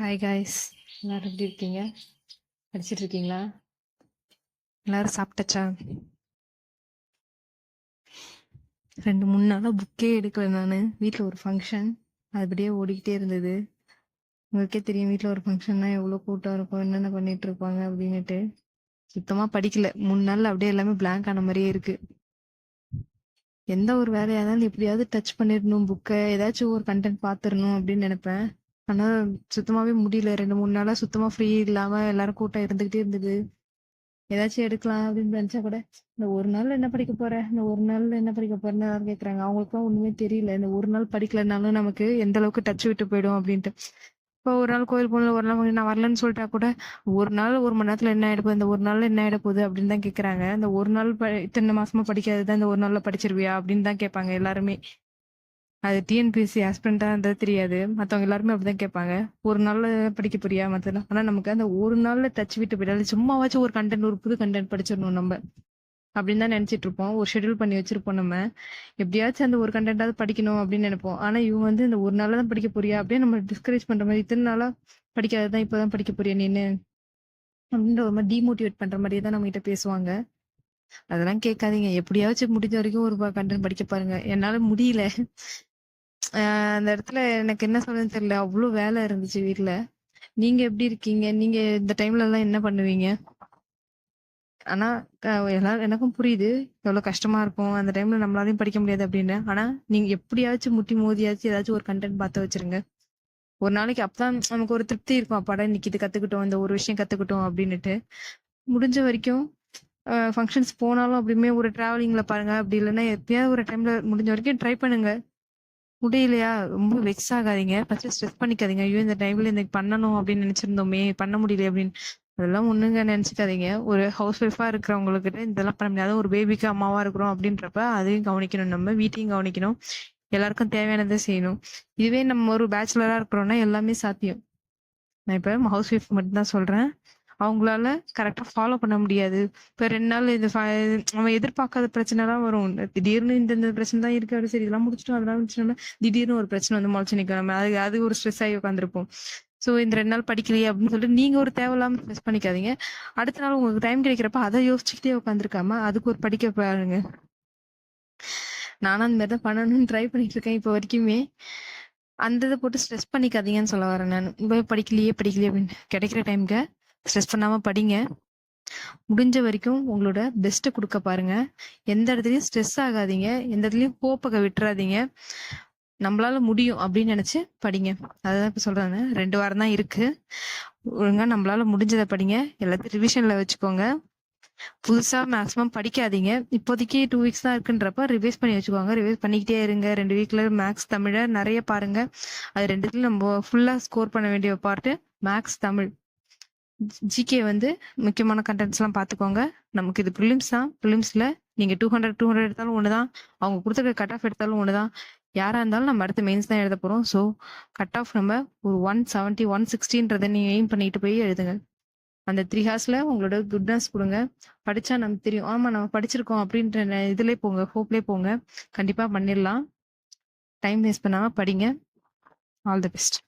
Hi guys எல்லாரும் எப்படி இருக்கீங்க? படிச்சுட்டு இருக்கீங்களா எல்லாரும் சாப்பிட்டாச்சா? ரெண்டு மூணு நாளாக புக்கே எடுக்கல நான். வீட்டில் ஒரு ஃபங்க்ஷன் அதுபடியே ஓடிக்கிட்டே இருந்தது. உங்களுக்கே தெரியும் வீட்டில் ஒரு ஃபங்க்ஷன்னா எவ்வளோ கூட்டம் இருக்கும் என்னென்ன பண்ணிட்டு இருப்பாங்க அப்படின்னுட்டு. சுத்தமாக படிக்கல. மூணு நாளில் அப்படியே எல்லாமே பிளாங்க் ஆன மாதிரியே இருக்குது எந்த ஒரு வேலையாக இருந்தாலும் எப்படியாவது டச் பண்ணிடணும் புக்கை ஏதாச்சும் ஒரு கண்டென்ட் பார்த்துடணும் அப்படின்னு நினைப்பேன். ஆனா சுத்தமாவே முடியல. ரெண்டு மூணு நாளா சுத்தமா ஃப்ரீ இல்லாம எல்லாரும் கூட்டம் இருந்துகிட்டே இருந்தது. ஏதாச்சும் எடுக்கலாம் அப்படின்னு நினைச்சா கூட இந்த ஒரு நாள்ல என்ன படிக்க போற? இந்த ஒரு நாள்ல என்ன படிக்க போறேன்னு எல்லாரும் கேக்குறாங்க. அவங்களுக்குலாம் ஒண்ணுமே தெரியல. இந்த ஒரு நாள் படிக்கலனாலும் நமக்கு எந்த அளவுக்கு டச் விட்டு போயிடும் அப்படின்ட்டு. இப்போ ஒரு நாள் கோயில் போகல ஒரு நாள் நான் வரலன்னு சொல்லிட்டா கூட ஒரு நாள் ஒரு மணி நேரத்துல என்ன ஆயிட போகுது? இந்த ஒரு நாள்ல என்ன ஆயிட போகுது? அப்படின்னு தான் கேக்குறாங்க. இந்த ஒரு நாள் ப- இத்தனை மாசமா படிக்காததான் இந்த ஒரு நாள்ல படிச்சிருவியா? அப்படின்னு தான் கேட்பாங்க எல்லாருமே. அது டிஎன்பிஎஸ்சி ஆஸ்பிரண்டா இருந்தா தெரியாது. மற்றவங்க எல்லாருமே அப்படிதான் கேட்பாங்க. ஒரு நாள்ல படிக்க போறியா? மத்தெல்லாம் ஆனா நமக்கு அந்த ஒரு நாள்ல டச் விட்டு போயிடாது சும்மாவாச்சும் ஒரு கண்டென்ட் ஒரு புது கண்டென்ட் படிச்சிடணும் நம்ம. அப்படின்னு தான் நினைச்சிட்டு இருப்போம். ஒரு ஷெட்யூல் பண்ணி வச்சிருப்போம் நம்ம. எப்படியாச்சும் அந்த ஒரு கண்டென்ட்டாவது படிக்கணும் அப்படின்னு நினைப்போம். ஆனா இவங்க வந்து இந்த ஒரு நாள்ல தான் படிக்க போறியா? அப்படியே நம்ம டிஸ்கரேஜ் பண்ற மாதிரி இத்தனை நாளா படிக்காததான் இப்பதான் படிக்க போறியா நின்று அப்படின்ற ஒரு மாதிரி டிமோட்டிவேட் பண்ற மாதிரியே தான் நம்ம கிட்ட பேசுவாங்க. அதெல்லாம் கேட்காதீங்க. எப்படியாச்சும் முடிஞ்ச வரைக்கும் ஒரு கண்டென்ட் படிக்க பாருங்க. என்னால முடியல. அந்த இடத்துல எனக்கு என்ன சொல்றதுன்னு தெரியல. அவ்வளவு வேலை இருந்துச்சு வீட்ல. நீங்க எப்படி இருக்கீங்க? நீங்க இந்த டைம்ல எல்லாம் என்ன பண்ணுவீங்க? ஆனா அஹ் எல்லாரும் எனக்கும் புரியுது. எவ்வளவு கஷ்டமா இருக்கும். அந்த டைம்ல நம்மளாலையும் படிக்க முடியாது அப்படின்னு. ஆனா நீங்க எப்படியாச்சும் முட்டி மோதியாச்சும் ஏதாச்சும் ஒரு கண்டென்ட் பார்த்து வச்சிருங்க. ஒரு நாளைக்கு அப்பதான் நமக்கு ஒரு திருப்தி இருக்கும். அப்பாடா இன்னைக்கு இது கத்துக்கிட்டோம். இந்த ஒரு விஷயம் கத்துக்கிட்டோம் அப்படின்னுட்டு. முடிஞ்ச வரைக்கும் ஃபங்க்ஷன்ஸ் போனாலும் அப்படியுமே ஒரு டிராவலிங்ல பாருங்க. அப்படி இல்லைன்னா எப்பயாவது ஒரு டைம்ல முடிஞ்ச வரைக்கும் ட்ரை பண்ணுங்க. முடியலையா? ரொம்ப வெக்ஸ் ஆகாதீங்க. ஃபர்ஸ்ட் ஸ்ட்ரெஸ் பண்ணிக்காதீங்க. ஐயோ இந்த டைம்ல இன்னைக்கு பண்ணணும் அப்படின்னு நினைச்சிருந்தோமே. பண்ண முடியல அப்படின்னு. அதெல்லாம் ஒண்ணுங்க நினைச்சுக்காதீங்க. ஒரு ஹவுஸ் ஒய்ஃபா இருக்கிறவங்களுக்கு இதெல்லாம் பண்ண முடியாது. ஒரு பேபிக்கு அம்மாவா இருக்கிறோம் அப்படின்றப்ப அதையும் கவனிக்கணும். நம்ம வீட்டையும் கவனிக்கணும். எல்லாருக்கும் தேவையானதை செய்யணும். இதுவே நம்ம ஒரு பேச்சுலரா இருக்கிறோம்னா எல்லாமே சாத்தியம். நான் இப்ப ஹவுஸ் ஒய்ஃப் மட்டும் தான் சொல்றேன். அவங்களால கரெக்டா ஃபாலோ பண்ண முடியாது. இப்ப ரெண்டு நாள் இது ஃப- அவன் எதிர்பார்க்காத பிரச்சனை எல்லாம் வரும். திடீர்னு இந்த இந்த பிரச்சனை தான் இருக்கு. அப்படி சரி இதெல்லாம் முடிச்சிட்டோம். அதெல்லாம் முடிச்சிட்டோம்னா திடீர்னு ஒரு பிரச்சனை வந்து முளைச்சு நிற்கும். நம்ம அது அது ஒரு ஸ்ட்ரெஸ் ஆகி உட்காந்துருப்போம் ஸோ இந்த ரெண்டு நாள் படிக்கலையே அப்படின்னு சொல்லிட்டு நீங்க ஒரு தேவையில்லாம ஸ்ட்ரெஸ் பண்ணிக்காதீங்க. அடுத்த நாள் உங்களுக்கு டைம் கிடைக்கிறப்ப அதை யோசிச்சுக்கிட்டே உட்காந்துருக்காம அதுக்கு ஒரு படிக்க பாருங்க. நானும் அந்த மாதிரி தான் பண்ணணும்னு ட்ரை பண்ணிட்டு இருக்கேன் இப்போ வரைக்குமே. அந்த இதை போட்டு ஸ்ட்ரெஸ் பண்ணிக்காதீங்கன்னு சொல்ல வரேன் நான். இப்போ படிக்கலையே படிக்கலையே அப்படின்னு. கிடைக்கிற டைம்க்கு ஸ்ட்ரெஸ் பண்ணாம படிங்க. முடிஞ்ச வரைக்கும் உங்களோட பெஸ்ட்டை கொடுக்க பாருங்க. எந்த இடத்துலையும் ஸ்ட்ரெஸ் ஆகாதீங்க. எந்த இடத்துலையும் கோப்பக விட்டுறாதீங்க. நம்மளால முடியும் அப்படின்னு நினைச்சு படிங்க. அதான் இப்போ சொல்றாங்க ரெண்டு வாரம் தான் இருக்கு. ஒழுங்கா நம்மளால முடிஞ்சதை படிங்க. எல்லாத்தையும் ரிவிஷன்ல வச்சுக்கோங்க. புதுசா மேக்ஸிமம் படிக்காதீங்க. இப்போதைக்கு டூ வீக்ஸ் தான் இருக்குன்றப்ப ரிவைஸ் பண்ணி வச்சுக்கோங்க. ரிவைஸ் பண்ணிக்கிட்டே இருங்க. ரெண்டு வீக்ல மேக்ஸ் தமிழ நிறைய பாருங்க. அது ரெண்டுத்துலையும் நம்ம ஃபுல்லா ஸ்கோர் பண்ண வேண்டிய பார்ட்டு மேக்ஸ் தமிழ். ஜிகே வந்து முக்கியமான கண்டென்ட்ஸ்லாம் பார்த்துக்கோங்க நமக்கு இது ப்ரிலிம்ஸ் தான். ப்ரிலிம்ஸில் நீங்கள் டூ ஹண்ட்ரட் டூ ஹண்ட்ரட் எடுத்தாலும் ஒன்று தான் அவங்க கொடுத்துருக்க கட் ஆஃப் எடுத்தாலும் ஒன்று தான் யாராக இருந்தாலும் நம்ம அடுத்த மெயின்ஸ் தான் எழுத போகிறோம் ஸோ கட் ஆஃப் நம்ம ஒரு ஒன் செவன்ட்டி ஒன் சிக்ஸ்டின்றதை நீங்கள் எய்ம் பண்ணிட்டு போய் எழுதுங்க. அந்த த்ரீ ஹார்ஸில் உங்களோட குட்னஸ் கொடுங்க. படித்தா நமக்கு தெரியும். ஆமாம் நம்ம படிச்சிருக்கோம் அப்படின்ற ந- போங்க. ஹோப்லேயே போங்க. கண்டிப்பாக பண்ணிடலாம். டைம் வேஸ்ட் பண்ணாமல் படிங்க. All the best